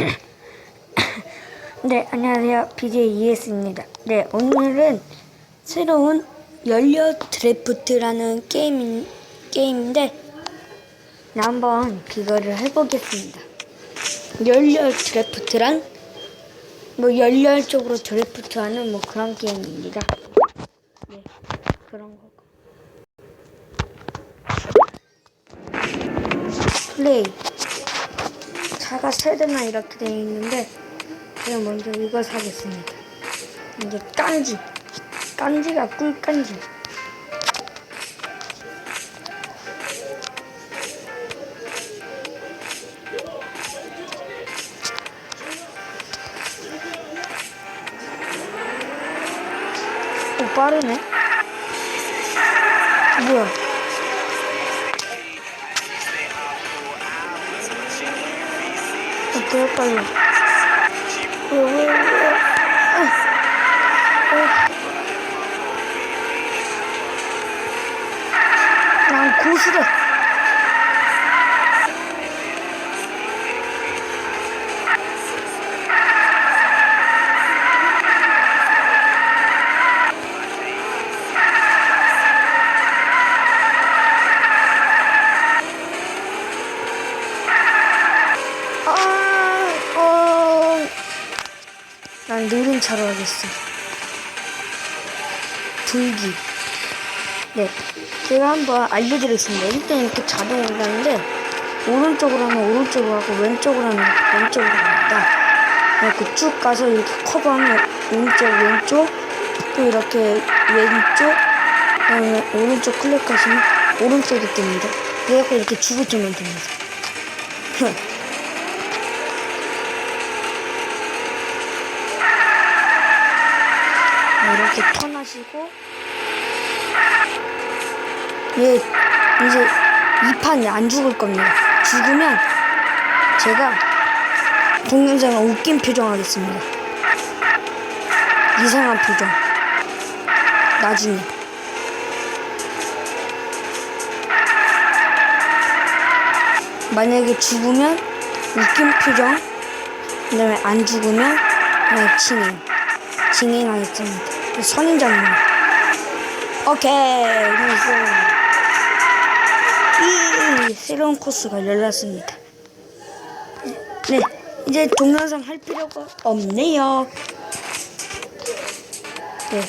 네, 안녕하세요. BJ ES입니다. 네, 오늘은 새로운 열려 드래프트라는 게임, 게임인데, 네, 한번 그거를 해보겠습니다. 열려 드래프트란, 뭐, 열렬적으로 드래프트하는 뭐 그런 게임입니다. 네, 그런 거고. 플레이. 차가 세 대나 이렇게 되어 있는데, 제가 먼저 이거 사겠습니다. 이제 깐지. 깐지가 꿀깐지. 오, 빠르네. 뭐야? 어떻게 헷 난 느린 차로 하겠어. 불기. 네. 제가 한번 알려드리겠습니다. 일단 이렇게 자동으로 가는데, 오른쪽으로 하면 오른쪽으로 하고, 왼쪽으로 하면 왼쪽으로 갑니다. 이렇게 쭉 가서 이렇게 커버하면 오른쪽, 왼쪽, 또 이렇게 왼쪽, 그다음에 오른쪽 클릭하시면 오른쪽이 뜹니다. 그래갖고 이렇게 주부주면 됩니다. 이렇게 턴하시고 얘 이제 이 판이 안 죽을 겁니다. 죽으면 제가 동영상을 웃긴 표정 하겠습니다. 이상한 표정. 나중에. 만약에 죽으면 웃긴 표정, 그 다음에 안 죽으면 그냥 칭행. 진행하겠습니다. 선인장입니다. 오케이, 나이스. 이 새로운 코스가 열렸습니다. 네, 이제 동영상 할 필요가 없네요. 네,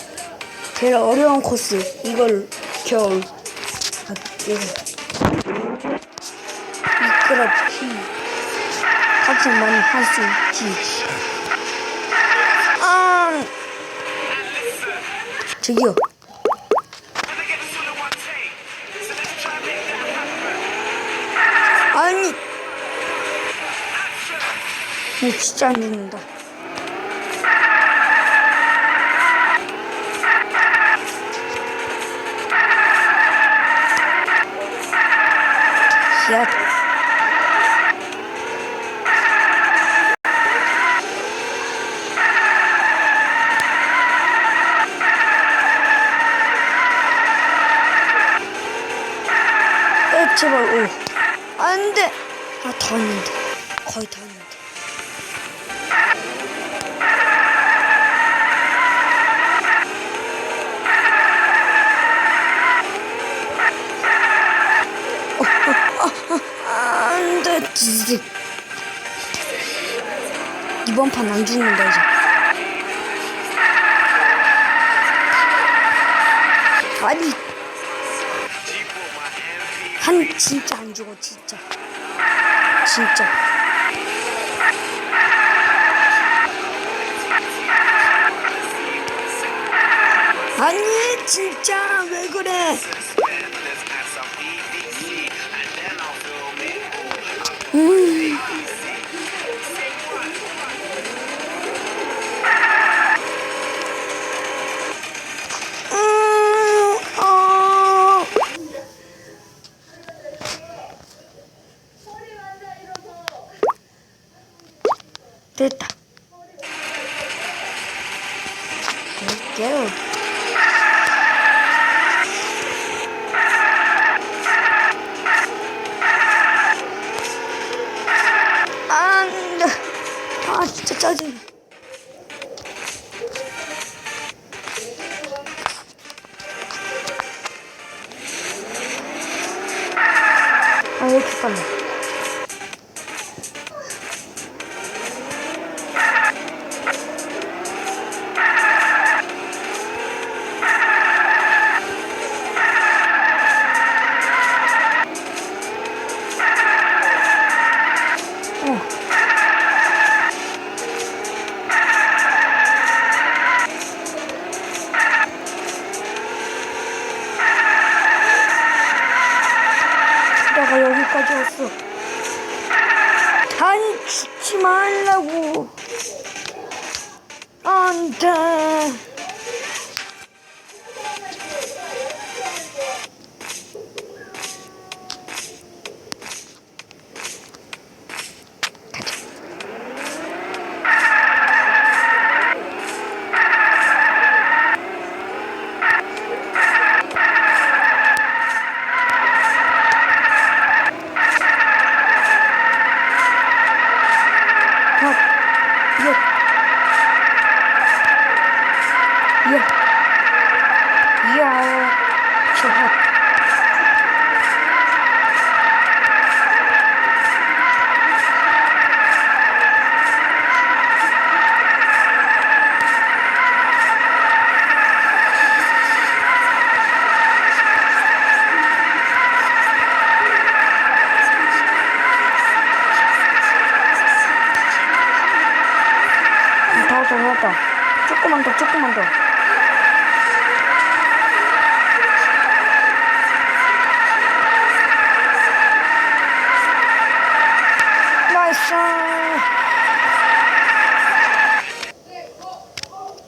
제일 어려운 코스 이걸 겨울 아, 이거 미끄럽지. 하지만 할 수 있지. 아, 저기요. 아니, 나 진짜 안 죽는다. 야. 안 돼! 아, 다 왔는데. 거의 다 왔는데. 어, 어, 어, 어, 안 돼. 이번 판 안 죽는다, 이제. 아니. 한 진짜 안 죽어 진짜. 진짜. 아니 진짜 왜 그래 짜 짜증. 아, 왜 이렇게 빨라? 안 조금만 더, 조금만 더. 나이스!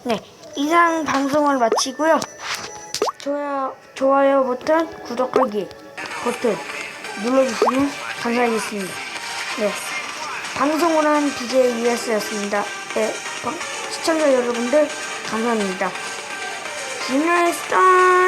네, 이상 방송을 마치고요. 좋아요, 좋아요 버튼, 구독하기 버튼 눌러주시면 감사하겠습니다. 네, 방송을 한 DJ US였습니다. 네, 방- 시청자 여러분들 감사합니다. Next time.